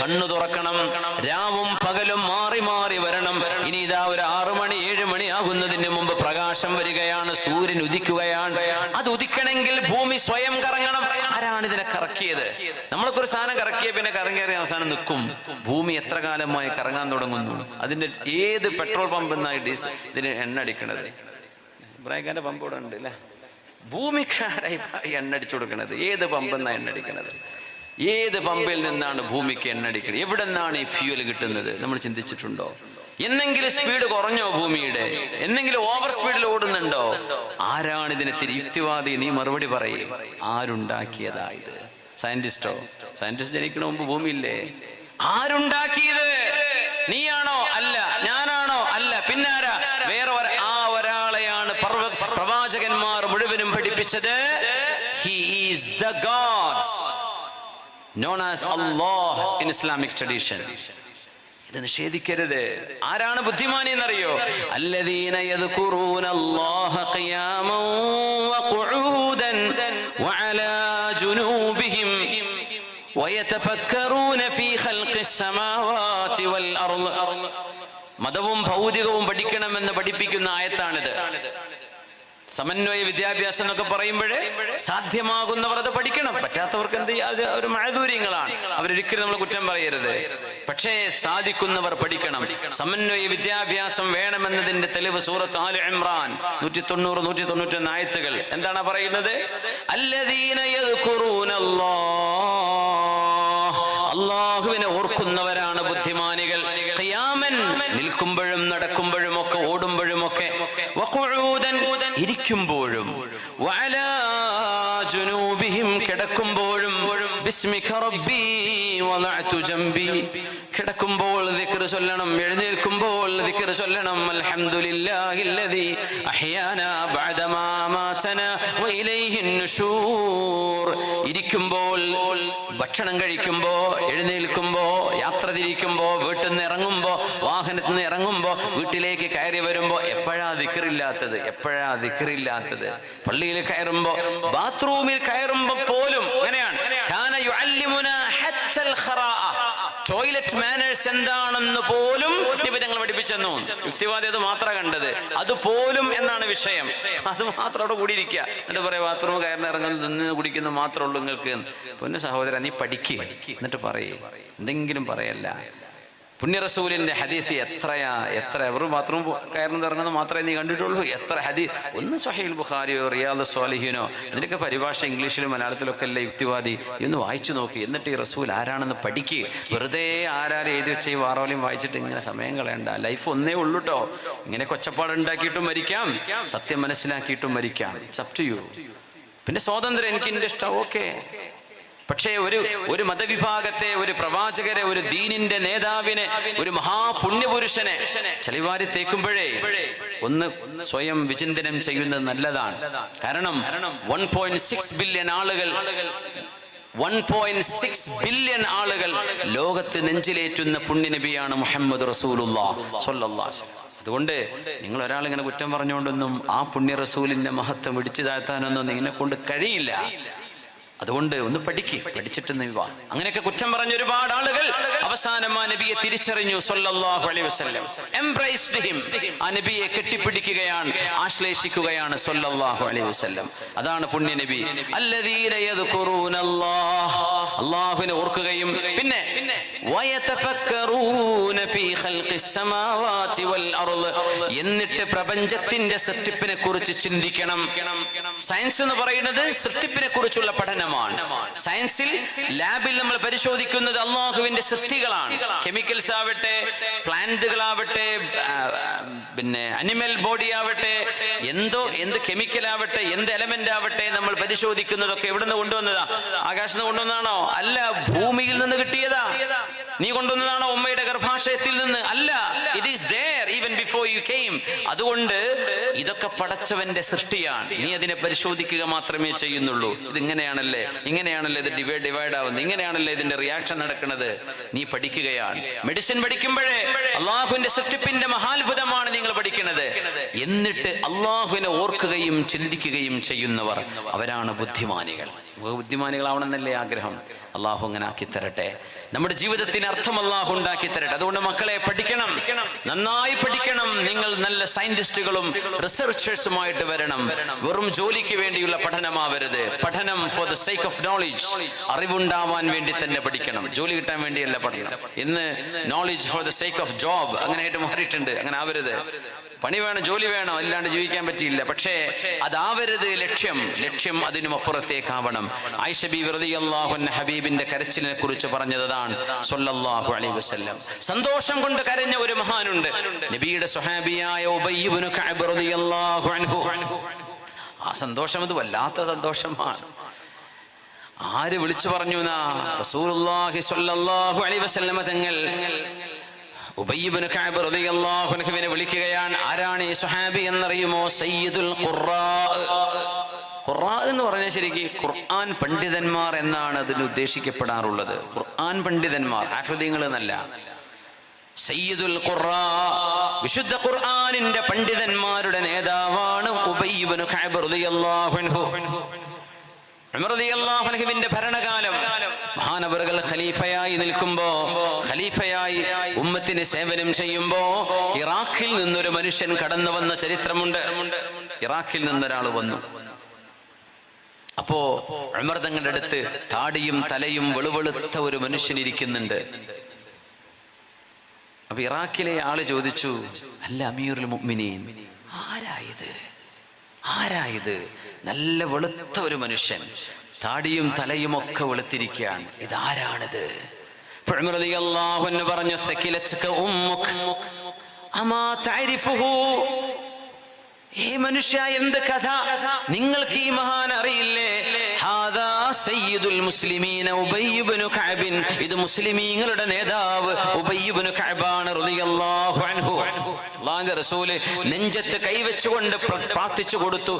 കണ്ണു തുറക്കണം. രാവും പകലും മാറി മാറി വരണം. ഇനി ഇതാ ഒരു ആറു മണി ഏഴ് മണി ആകുന്നതിന് മുമ്പ് പ്രകാശം വരികയാണ് സൂര്യൻ ഉദിക്കുകയാണ്. അത് ഉദിക്കണമെങ്കിൽ ഭൂമി സ്വയം കറങ്ങണം. ആരാണ് ഇതിനെ കറക്കിയത്? നമ്മളൊക്കെ ഒരു സാധനം കറക്കിയ പിന്നെ കറങ്ങിയേറി അവസാനം നിൽക്കും. ഭൂമി എത്ര കാലമായി കറങ്ങാൻ തുടങ്ങുന്നു? അതിന്റെ ഏത് പെട്രോൾ പമ്പ് എന്നായി ഡീസൽ ഇതിന് എണ്ണ അടിക്കണത്? ഇബ്രാഹിഖാന്റെ പമ്പ് ഇവിടെ ഉണ്ട് അല്ലേ? ഭൂമിക്കാരായി എണ്ണ അടിച്ചു കൊടുക്കണത്. ഏത് പമ്പ് എന്നാ എണ്ണ അടിക്കണത്? ഏത് പമ്പിൽ നിന്നാണ് ഭൂമിക്ക് എണ്ണ അടിക്കുന്നത് എവിടെ നിന്നാണ് ഈ ഫ്യൂൽ കിട്ടുന്നത്? നമ്മൾ ചിന്തിച്ചിട്ടുണ്ടോ? എന്നെങ്കിലും സ്പീഡ് കുറഞ്ഞോ ഭൂമിയുടെ? എന്നെങ്കിലും ഓവർ സ്പീഡിൽ ഓടുന്നുണ്ടോ? ആരാണ് ഇതിനെ യുക്തിവാദി നീ മറുപടി പറയും? ആരുണ്ടാക്കിയതാ ഇത് സയന്റിസ്റ്റോ സയന്റിസ്റ്റ് ജനിക്കണ മുമ്പ് ഭൂമിയില്ലേ? ആരുണ്ടാക്കിയത്? നീയാണോ? അല്ല. ഞാനാണോ? അല്ല. പിന്നാരാ? വേറെ ആ ഒരാളെയാണ് പ്രവാചകന്മാർ മുഴുവനും പഠിപ്പിച്ചത്. He is the God's known as Allah in Islamic tradition ഇത് നിഷേധിക്കരുത്. ആരാണ് ബുദ്ധിമാനി എന്നറിയോ? അല്ലദീന ഖിയാമൻ വഖുഊദൻ വഅലാ ജുനൂബിഹിം വയതഫക്കറൂന ഫീ ഖൽഖിസ് വൽ അർൾ മതവും ഭൗതികവും പഠിക്കണമെന്ന് പഠിപ്പിക്കുന്ന ആയത്താണിത്. സമന്വയ വിദ്യാഭ്യാസം എന്നൊക്കെ പറയുമ്പോൾ സാധ്യമാകുന്നവർ അത് പഠിക്കണം. പറ്റാത്തവർക്ക് എന്ത് അത് ഒരു മഴദൂര്യങ്ങളാണ് അവരൊരിക്കലും നമ്മൾ കുറ്റം പറയരുത്. പക്ഷേ സാധിക്കുന്നവർ പഠിക്കണം. സമന്വയ വിദ്യാഭ്യാസം വേണമെന്നതിന്റെ തെളിവ് സൂറത്ത് ആലു ഇമ്രാൻ നൂറ്റി തൊണ്ണൂറ് നൂറ്റി തൊണ്ണൂറ്റി ഒന്ന് ആയത്തുകൾ. എന്താണ് പറയുന്നത്? അല്ലദീന അള്ളാഹുവിനെ ഓർക്കുന്നവരാണ് ബുദ്ധിമാനികൾ. നിൽക്കുമ്പോഴും നടക്കുമ്പോഴും ഒക്കെ ഓടുമ്പോഴും ഒക്കെ വഖുഊദൻ വഅലാ ജുനൂബിഹിം കിടക്കുമ്പോഴും ബിസ്മിക റബ്ബി വദഅതു ജംബി. കിടക്കുമ്പോൾ ദിക്ർ ചൊല്ലണം എഴുന്നേൽക്കുമ്പോൾ ദിക്ർ ചൊല്ലണം. അൽഹംദുലില്ലാഹില്ലദി അഹ്യാനാ ബഅദമാ മാതനാ ഇരിക്കുമ്പോൾ ഭക്ഷണം കഴിക്കുമ്പോ എഴുന്നേൽക്കുമ്പോ യാത്ര തിരിക്കുമ്പോ വീട്ടിൽ നിന്ന് ഇറങ്ങുമ്പോ വാഹനത്തിൽ നിന്ന് ഇറങ്ങുമ്പോ വീട്ടിലേക്ക് കയറി വരുമ്പോ എപ്പോഴാ ദിക്കറില്ലാത്തത് എപ്പോഴാ ദിക്കറില്ലാത്തത് പള്ളിയിൽ കയറുമ്പോ ബാത്റൂമിൽ കയറുമ്പോ പോലും അങ്ങനെയാണ് ടോയ്ലറ്റ് മാനേഴ്സ് എന്താണെന്ന് പോലും നിബിധങ്ങൾ പഠിപ്പിച്ചെന്നു. യുക്തിവാദി അത് മാത്രം കണ്ടത്. അതുപോലും എന്നാണ് വിഷയം. അത് മാത്രം അവിടെ കൂടിയിരിക്കുക എന്നിട്ട് പറയാം ബാത്റൂം കയറിന് ഇറങ്ങുന്നത് നിന്ന് കുടിക്കുന്നത് മാത്രമേ ഉള്ളൂ നിങ്ങൾക്ക് പൊന്നു സഹോദരൻ നീ പഠിക്കുക എന്നിട്ട് പറയേ. എന്തെങ്കിലും പറയല്ല. പുണ്യറസൂലിന്റെ ഹദീസ് എത്രയാ എത്ര? ഒരു ബാത്റൂം കയറുന്നത് ഇറങ്ങുന്നത് മാത്രമേ നീ കണ്ടിട്ടുള്ളൂ. എത്ര ഹദീസ്? ഒന്ന് സൊഹൈൽ ബുഖാരിയോ റിയാദ് സ്വാലിഹിനോ ഇതിനൊക്കെ പരിഭാഷ ഇംഗ്ലീഷിലും മലയാളത്തിലൊക്കെ അല്ലേ യുക്തിവാദി? ഇന്ന് വായിച്ചു നോക്കി. എന്നിട്ട് ഈ റസൂൽ ആരാണെന്ന് പഠിക്കുക വെറുതെ ആരാരും എഴുതി വെച്ച ഈ വാറോലിയും വായിച്ചിട്ട് ഇങ്ങനെ സമയം കളയണ്ട. ലൈഫ് ഒന്നേ ഉള്ളൂ കേട്ടോ ഇങ്ങനെ കൊച്ചപ്പാട് ഉണ്ടാക്കിയിട്ടും മരിക്കാം. സത്യം മനസ്സിലാക്കിയിട്ടും മരിക്കാം. ഇറ്റ്സ് അപ് ടു യു പിന്നെ സ്വാതന്ത്ര്യം എനിക്ക് എന്റെ ഇഷ്ടം. ഓക്കെ പക്ഷേ ഒരു ഒരു മതവിഭാഗത്തെ ഒരു പ്രവാചകരെ ഒരു ദീനിന്റെ നേതാവിനെ ഒരു മഹാപുണ്യപുരുഷനെ ചെളിവാരി തേക്കുമ്പോഴേ ഒന്ന് സ്വയം വിചിന്തനം ചെയ്യുന്നത് നല്ലതാണ്. കാരണം വൺ പോയിന്റ് സിക്സ് ബില്യൺ ആളുകൾ വൺ പോയിന്റ് സിക്സ് ബില്യൺ ആളുകൾ ലോകത്ത് നെഞ്ചിലേറ്റുന്ന പുണ്യനബിയാണ് മുഹമ്മദ് റസൂലുള്ള. അതുകൊണ്ട് നിങ്ങൾ ഒരാൾ ഇങ്ങനെ കുറ്റം പറഞ്ഞുകൊണ്ടൊന്നും ആ പുണ്യ റസൂലിന്റെ മഹത്വം ഇടിച്ചു താഴ്ത്താനൊന്നും നിങ്ങളെ കൊണ്ട് കഴിയില്ല. അതുകൊണ്ട് ഒന്ന് പഠിക്ക് പഠിച്ചിട്ട് നിൽവാ വാ. അങ്ങനെയൊക്കെ കുറ്റം പറഞ്ഞ ഒരുപാട് ആളുകൾ അവസാനം നബിയെ തിരിച്ചറിഞ്ഞു സല്ലല്ലാഹു അലൈഹി വസല്ലം. എംബ്രൈസ്ഡ് ഹിം ആ നബിയെ കെട്ടിപ്പിടിക്കുകയാണ് ആശ്ലേഷിക്കുകയാണ് സല്ലല്ലാഹു അലൈഹി വസല്ലം. അതാണ് പുണ്യ നബി. അല്ലാഹുവിനെ ഓർക്കുകയും പിന്നെ എന്നിട്ട് പ്രപഞ്ചത്തിന്റെ സൃഷ്ടിപ്പിനെ കുറിച്ച് ചിന്തിക്കണം. സയൻസ് എന്ന് പറയുന്നത് സൃഷ്ടിപ്പിനെ കുറിച്ചുള്ള പഠനമാണ്. സയൻസിൽ ലാബിൽ നമ്മൾ പരിശോധിക്കുന്നത് അള്ളാഹുവിന്റെ സൃഷ്ടികളാണ്. കെമിക്കൽസ് ആവട്ടെ പ്ലാന്റുകളാവട്ടെ പിന്നെ അനിമൽ ബോഡി ആവട്ടെ എന്തോ എന്ത് കെമിക്കൽ ആവട്ടെ എന്ത് എലമെന്റ് ആവട്ടെ നമ്മൾ പരിശോധിക്കുന്നതൊക്കെ എവിടെ നിന്ന് കൊണ്ടുവന്നതാ? ആകാശത്ത് കൊണ്ടുവന്നതാണോ? അല്ല ഭൂമിയിൽ നിന്ന് കിട്ടിയതാ. നീ കൊണ്ടുവന്നതാണോ ഉമ്മയുടെ ഗർഭാശയത്തിൽ നിന്ന്? അല്ല it is even before you came അതുകൊണ്ട് ഇതൊക്കെ പടച്ചവന്റെ സൃഷ്ടിയാണ്. നീ അതിനെ പരിശോധിക്കുക മാത്രമേ ചെയ്യുന്നുള്ളൂ. ഇത് ഇങ്ങനെയാണല്ലേ ഇങ്ങനെയാണല്ലേ ഇത് ഡിവൈഡ് ഡിവൈഡ് ആവുന്നത്? ഇങ്ങനെയാണല്ലേ ഇതിന്റെ റിയാക്ഷൻ നടക്കുന്നത്? നീ പഠിക്കുകയാണ്. മെഡിസിൻ പഠിക്കുമ്പോഴേ അള്ളാഹുവിന്റെ സൃഷ്ടിപ്പിന്റെ മഹാത്ഭുതമാണ് നിങ്ങൾ പഠിക്കുന്നത്. എന്നിട്ട് അള്ളാഹുവിനെ ഓർക്കുകയും ചിന്തിക്കുകയും ചെയ്യുന്നവർ അവരാണ് ബുദ്ധിമാനികൾ. ബുദ്ധിമാനികളാവണമെന്നല്ലേ ആഗ്രഹം? അള്ളാഹു അങ്ങനെ ആക്കി തരട്ടെ നമ്മുടെ ജീവിതത്തിന് അർത്ഥം അള്ളാഹു ഉണ്ടാക്കി തരട്ടെ അതുകൊണ്ട് മക്കളെ പഠിക്കണം. നന്നായി പഠിക്കണം. നിങ്ങൾ നല്ല സയന്റിസ്റ്റുകളും റിസർച്ചേഴ്സുമായിട്ട് വരണം. വെറും ജോലിക്ക് വേണ്ടിയുള്ള പഠനമാവരുത്. പഠനം for the sake of knowledge അറിവുണ്ടാവാൻ വേണ്ടി തന്നെ പഠിക്കണം. ജോലി കിട്ടാൻ വേണ്ടിയല്ല പഠനം. ഇന്ന് knowledge for the sake of job അങ്ങനെയായിട്ട് മാറിയിട്ടുണ്ട്. അങ്ങനെ ആവരുത്. പണി വേണം ജോലി വേണം അല്ലാണ്ട് ജീവിക്കാൻ പറ്റിയില്ല. പക്ഷേ അതാവരുത് ലക്ഷ്യം. ലക്ഷ്യം അതിനും അപ്പുറത്തേക്കാവണം. ആയിഷബി വെറുതെ അള്ളാഹുന്ന ഹബീബിന്റെ കരച്ചിലിനെ കുറിച്ച് പറഞ്ഞതാണ് സൊല്ലാഹു അലൈ വസല്ലം. സന്തോഷം കൊണ്ട് കരഞ്ഞ ഒരു മഹാനുണ്ട്. നബിയുടെ ആ സന്തോഷം അത് വല്ലാത്ത സന്തോഷമാണ്. ആര് വിളിച്ചു പറഞ്ഞു റസൂലുള്ളാഹി സ്വല്ലല്ലാഹു അലൈഹി വസല്ലമ തങ്ങൾ. ഉബയ്യിബ്നു റളിയല്ലാഹു അൻഹുവിനെ വിളിക്കുകയാണ് ആരാണ് ഈ സുഹാബി എന്നറിയുമോ? സയ്യിദുൽ ഖുറാ ഖുറാ എന്ന് പറഞ്ഞാൽ ശരിക്ക് ഖുർആൻ പണ്ഡിതന്മാർ എന്നാണ് അതിന് ഉദ്ദേശിക്കപ്പെടാറുള്ളത്. ഖുർആൻ പണ്ഡിതന്മാർ ഹാഫിദീങ്ങൾ എന്നല്ല. സയ്യിദുൽ ഖുറാ വിശുദ്ധ ഖുർആനിന്റെ പണ്ഡിതന്മാരുടെ നേതാവാണ് ഉബയ്യിബ്നു കഅബ് റളിയല്ലാഹു അൻഹു. ഉമർ റളിയല്ലാഹു അൻഹുവിന്റെ ഭരണകാലം മഹാനവറുകൾ ഖലീഫയായി നിൽക്കുമ്പോ ഖലീഫയായി ഉമ്മത്തിന് സേവനം ചെയ്യുമ്പോ ഇറാഖിൽ നിന്നൊരു മനുഷ്യൻ കടന്നു വന്ന ചരിത്രമുണ്ട്. ഇറാഖിൽ നിന്നൊരാൾ വന്നു. അപ്പോ അമൃതങ്ങളുടെ അടുത്ത് താടിയും തലയും വെളുവെളുത്ത ഒരു മനുഷ്യൻ ഇരിക്കുന്നുണ്ട്. അപ്പൊ ഇറാഖിലെ ആൾ ചോദിച്ചു അല്ല അമീറുൽ മുഅ്മിനീൻ ആരായത് ആരായത് നല്ല വെളുത്ത ഒരു മനുഷ്യൻ. താടിയും തലയും ഒക്കെ വെളുത്തിരിക്കുകയാണ്. ഇതാരാണിത്? പറഞ്ഞു "സകിലത്ക ഉമ്മുക് അമാ തഅരിഫുഹു? ഏ മനുഷ്യ എന്ത് കഥ? നിങ്ങൾക്ക് ഈ മഹാൻ അറിയില്ലേ? സയ്യിദുൽ മുസ്ലിമീന ഇത് മുസ്ലിമീങ്ങളുടെ നേതാവ് ഉബയ്യ് ഇബ്നു കഅബാണ് റളിയല്ലാഹു അൻഹു. അല്ലാഹുവിന്റെ റസൂൽ നെഞ്ചത്ത് കൈവച്ചുകൊണ്ട് പ്ര- പ്രാർത്ഥിച്ചു കൊടുത്തു.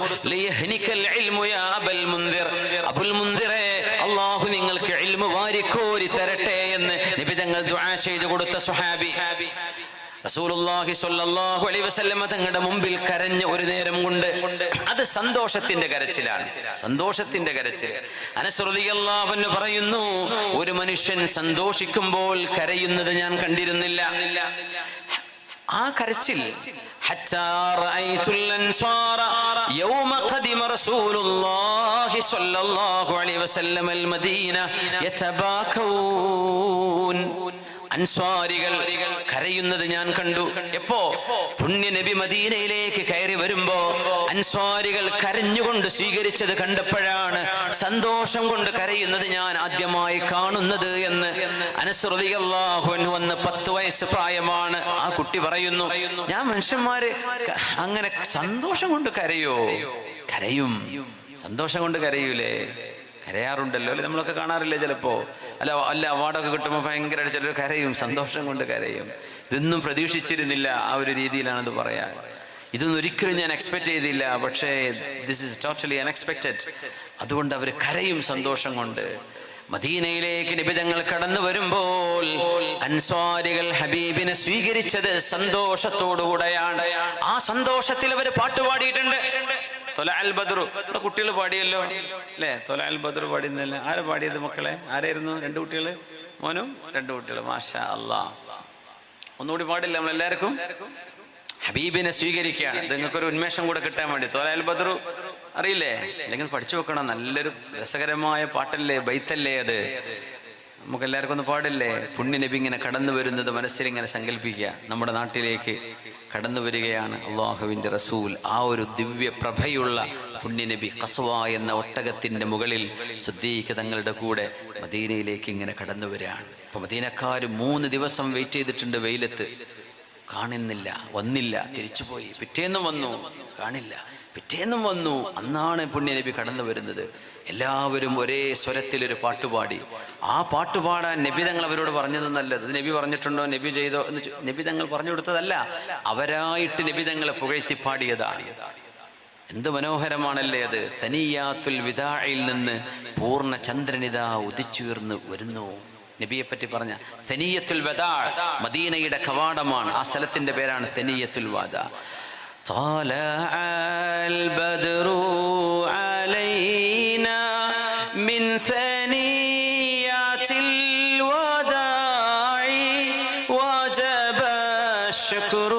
അബൽ മുൻദിറെ അല്ലാഹു നിങ്ങൾക്ക് ഇൽമു വാരിക്കോരി തരട്ടെ എന്ന് നബി തങ്ങൾ ദുആ ചെയ്തു കൊടുത്ത സുഹാബി റസൂലുള്ളാഹി സ്വല്ലല്ലാഹു അലൈഹി വസല്ലമ തങ്ങളുടെ മുമ്പിൽ കരഞ്ഞ ഒരു നേരം കൊണ്ട് അത് സന്തോഷത്തിന്റെ കരച്ചിലാണ്. സന്തോഷത്തിന്റെ കരച്ചിൽ. അനസ് റളിയല്ലാഹു അൻഹു പറയുന്നു ഒരു മനുഷ്യൻ സന്തോഷിക്കുമ്പോൾ കരയുന്നത് ഞാൻ കണ്ടിരുന്നില്ല. ആ കരച്ചിൽ. അൻസ്വാരികൾ കരയുന്നത് ഞാൻ കണ്ടു. എപ്പോ? പുണ്യ നബി മദീനയിലേക്ക് കയറി വരുമ്പോ അൻസ്വാരികൾ കരഞ്ഞുകൊണ്ട് സ്വീകരിച്ചത് കണ്ടപ്പോഴാണ് സന്തോഷം കൊണ്ട് കരയുന്നത് ഞാൻ ആദ്യമായി കാണുന്നത് എന്ന്. അനുസൃതിയല്ലാഹുൻ വന്ന് പത്ത് വയസ്സ് പ്രായമാണ്. ആ കുട്ടി പറയുന്നു ഞാൻ മനുഷ്യന്മാര് അങ്ങനെ സന്തോഷം കൊണ്ട് കരയോ? കരയും. സന്തോഷം കൊണ്ട് കരയൂലേ. കരയാറുണ്ടല്ലോ അല്ലെ? നമ്മളൊക്കെ കാണാറില്ലേ ചിലപ്പോ? അല്ല അല്ല അവാർഡൊക്കെ കിട്ടുമ്പോൾ ഭയങ്കര ചിലർ കരയും സന്തോഷം കൊണ്ട് കരയും. ഇതൊന്നും പ്രതീക്ഷിച്ചിരുന്നില്ല ആ ഒരു രീതിയിലാണ് ഇത് പറയാൻ. ഇതൊന്നും ഒരിക്കലും ഞാൻ എക്സ്പെക്ട് ചെയ്തില്ല. പക്ഷേ ദിസ് ഇസ് ടോട്ടലി അൺഎക്സ്പെക്റ്റഡ് അതുകൊണ്ട് അവർ കരയും സന്തോഷം കൊണ്ട്. മദീനയിലേക്ക് നിബിതങ്ങൾ കടന്നു വരുമ്പോൾ അൻസ്വാരികൾ ഹബീബിനെ സ്വീകരിച്ചത് സന്തോഷത്തോടുകൂടെയാണ്. ആ സന്തോഷത്തിൽ അവർ പാട്ടുപാടിയിട്ടുണ്ട് തൊല അൽ ബദ്രു നമ്മുടെ കുട്ടികൾ പാടിയല്ലോ. അല്ലേ? തൊല അൽ ബദ്രു പാടിയെന്നല്ല ആരാ പാടിയത് മക്കളെ? ആരായിരുന്നു? രണ്ട് കുട്ടികൾ മോനും? രണ്ട് കുട്ടികൾ മാഷാ അല്ലാ ഒന്നുകൂടി പാടില്ല നമ്മളെല്ലാവർക്കും? ഹബീബിനെ സ്വീകരിക്കുകയാണ്. ഇത് നിങ്ങൾക്കൊരു ഉന്മേഷം കൂടെ കിട്ടാൻ വേണ്ടി. തോലാൽ ബദ്രു അറിയില്ലേ? അല്ലെങ്കിൽ പഠിച്ചു വെക്കണം. നല്ലൊരു രസകരമായ പാട്ടല്ലേ? ബൈത്തല്ലേ അത്? നമുക്ക് എല്ലാവർക്കും ഒന്ന് പാടില്ലേ? പുണ്യ നബി ഇങ്ങനെ കടന്നു വരുന്നത് മനസ്സിൽ ഇങ്ങനെ സങ്കല്പിക്കുക. നമ്മുടെ നാട്ടിലേക്ക് കടന്നു വരികയാണ് അള്ളാഹുവിന്റെ റസൂൽ. ആ ഒരു ദിവ്യ പ്രഭയുള്ള പുണ്യനബി കസുവ എന്ന ഒട്ടകത്തിന്റെ മുകളിൽ സുദ്ദീഖ് തങ്ങളുടെ കൂടെ മദീനയിലേക്ക് ഇങ്ങനെ കടന്നു വരികയാണ്. അപ്പൊ മദീനക്കാർ മൂന്ന് ദിവസം വെയിറ്റ് ചെയ്തിട്ടുണ്ട് വെയിലത്ത്. കാണുന്നില്ല വന്നില്ല തിരിച്ചുപോയി. പിറ്റേന്നും വന്നു. കാണില്ല. പിറ്റേന്നും വന്നു. അന്നാണ് പുണ്യനബി കടന്നു വരുന്നത്. എല്ലാവരും ഒരേ സ്വരത്തിൽ ഒരു പാട്ടുപാടി. ആ പാട്ടുപാടാൻ നബി തങ്ങൾ അവരോട് പറഞ്ഞത് നല്ലത്. നബി പറഞ്ഞിട്ടുണ്ടോ? നബി ചെയ്തോ എന്ന് നബി തങ്ങൾ പറഞ്ഞു കൊടുത്തതല്ല. അവരായിട്ട് നബി തങ്ങളെ പുകഴ്ത്തി പാടിയതാണ്. എന്ത് മനോഹരമാണല്ലേ അത്. തനിയാത്തുൽ വിതാഴയിൽ നിന്ന് പൂർണ ചന്ദ്രനിത ഉദിച്ചുയർന്ന് വരുന്നു. നബിയെ പറ്റി പറഞ്ഞ തെനീയത്തുൽ വദാ മദീനയുടെ കവാടമാണ്. ആ സ്ഥലത്തിന്റെ പേരാണ് തെനീയത്തുൽ വാദ. طلع البدر علينا من ثنيات الوداع وجب الشكر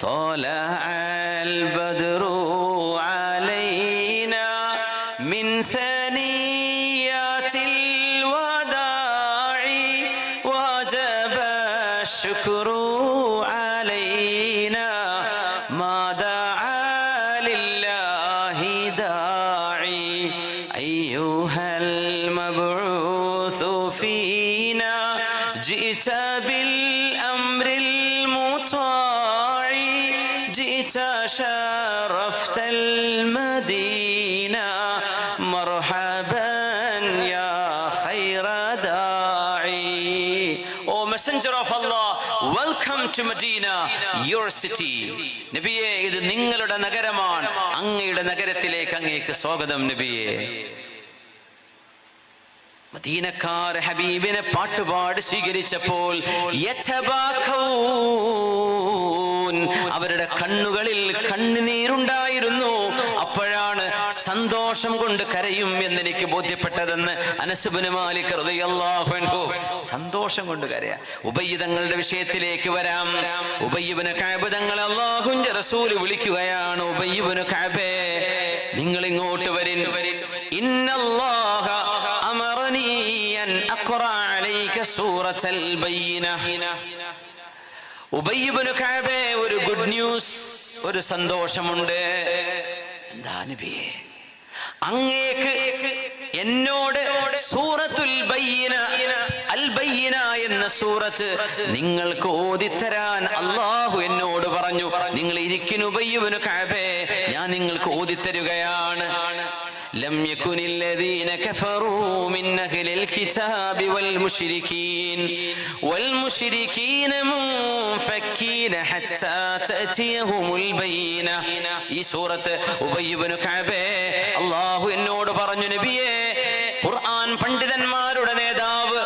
طلع البدر علينا من ثنيات الوداع وجب الشكر علينا ما دعا لله داعي أيها الله to Medina your നബിയെ ഇത് നിങ്ങളുടെ നഗരമാണ്. അങ്ങയുടെ നഗരത്തിലേക്ക് അങ്ങേക്ക് സ്വാഗതം നബിയെ. മദീനക്കാർ ഹബീബിനെ പാട്ടുപാട് സ്വീകരിച്ചപ്പോൾ. അവരുടെ കണ്ണുകളിൽ കണ്ണുനീരുണ്ടായിരുന്നു. സന്തോഷം കൊണ്ട് കരയും എന്ന് എനിക്ക് ബോധ്യപ്പെട്ടതെന്ന് അനസുബിന് മാലിക് അൻഹു. സന്തോഷം കൊണ്ട് കരയാ. ഉബയ്യതങ്ങളുടെ വിഷയത്തിലേക്ക് വരാം. ഉപയുവന കഅബ് അള്ളാഹുന്റെ റസൂൽ വിളിക്കുകയാണ്. ഉപയുവന കഅബേ നിങ്ങൾ ഇങ്ങോട്ട് വരിൻ. ഇന്നല്ലാഹ അമറനീ അഖറ അലൈക ഒരു ഗുഡ് ന്യൂസ് ഒരു സന്തോഷമുണ്ട്. എന്താ നബിയേ? അങ്ങേക്ക് എന്നോട് സൂറത്തുൽ ബയ്യിന അൽ ബയ്യിന എന്ന സൂറത്ത് നിങ്ങൾക്ക് ഓതിത്തരാൻ അള്ളാഹു എന്നോട് പറഞ്ഞു. നിങ്ങൾ ഇരിക്കുന്നു ബയ്യുബിന് കഅബേ ഞാൻ നിങ്ങൾക്ക് ഓതിത്തരുകയാണ്. لم يكن الذين كفروا من أهل الكتاب والمشركين والمشركين منفكين حتى تأتيهم البينة ഈ സൂറത്ത് ഉബയ്യബിന് കഅബേ അള്ളാഹു എന്നോട് പറഞ്ഞു നബിയേ ഖുർആൻ പണ്ഡിതന്മാരുടെ നേതാവ്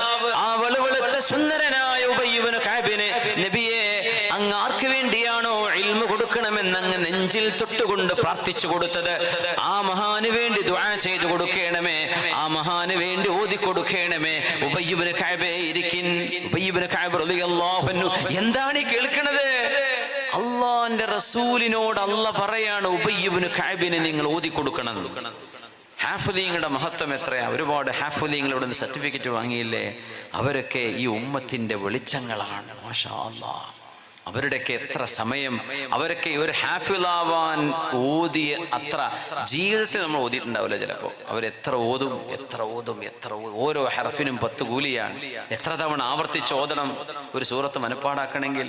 നെഞ്ചിൽ തൊട്ടുകൊണ്ട് പ്രാർത്ഥിച്ചു കൊടുത്തത് ആ മഹാന് വേണ്ടി ദുആ ചെയ്തു കൊടുക്കണമേ ആ മഹാന് വേണ്ടി ഓതി കൊടുക്കണമേ. ഉബയ്യബിന് കഅബേ ഇരിക്കിൻ. ഉബയ്യബിന് റളിയല്ലാഹു എന്താണ് ഈ കേൾക്കണത്? അള്ളാന്റെ റസൂലിനോട് അല്ല പറയാണ് ഉബയ്യുബിന് കഅബിനെ നിങ്ങൾ ഓതി കൊടുക്കണം. ഹാഫുദീങ്ങളുടെ മഹത്വം എത്രയാ? ഒരുപാട് ഹാഫുദീങ്ങൾ ഇവിടെ നിന്ന് സർട്ടിഫിക്കറ്റ് വാങ്ങിയില്ലേ? അവരൊക്കെ ഈ ഉമ്മത്തിന്റെ വെളിച്ചങ്ങളാണ്. മാഷാ അല്ലാ അവരുടെയൊക്കെ എത്ര സമയം അവരൊക്കെ ഒരു ഹാഫിലാവാൻ ഓതിയ അത്ര ജീവിതത്തിൽ നമ്മൾ ഓതിയിട്ടുണ്ടാവില്ല ചിലപ്പോൾ. അവരെത്ര ഓതും എത്ര ഓതും എത്ര ഓരോ ഹർഫിനും പത്ത് കൂലിയാണ്. എത്ര തവണ ആവർത്തിച്ച് ഓതണം ഒരു സൂറത്ത് മനപ്പാടാക്കണമെങ്കിൽ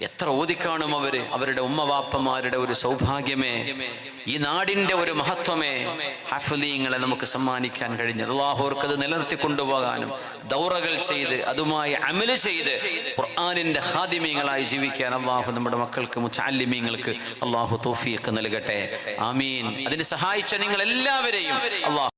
എത്ര ഓതിക്കാണും അവർ? അവരുടെ ഉമ്മവാപ്പമാരുടെ ഒരു സൗഭാഗ്യമേ. ഈ നാടിന്റെ ഒരു മഹത്വമേ. ഹഫലീങ്ങളെ നമുക്ക് സമ്മാനിക്കാൻ കഴിഞ്ഞത് അള്ളാഹോർക്കത് നിലനിർത്തി കൊണ്ടുപോകാനും ദൗറകൾ ചെയ്ത് അതുമായി അമൽ ചെയ്ത് ഖുർആാനിന്റെ ഹാദിമീങ്ങളായി ജീവിക്കാൻ അള്ളാഹു നമ്മുടെ മക്കൾക്ക് മുച്ചാലിമീങ്ങൾക്ക് അള്ളാഹു തോഫിയൊക്കെ നൽകട്ടെ. ആമീൻ. അതിന് സഹായിച്ച നിങ്ങൾ എല്ലാവരെയും അള്ളാഹു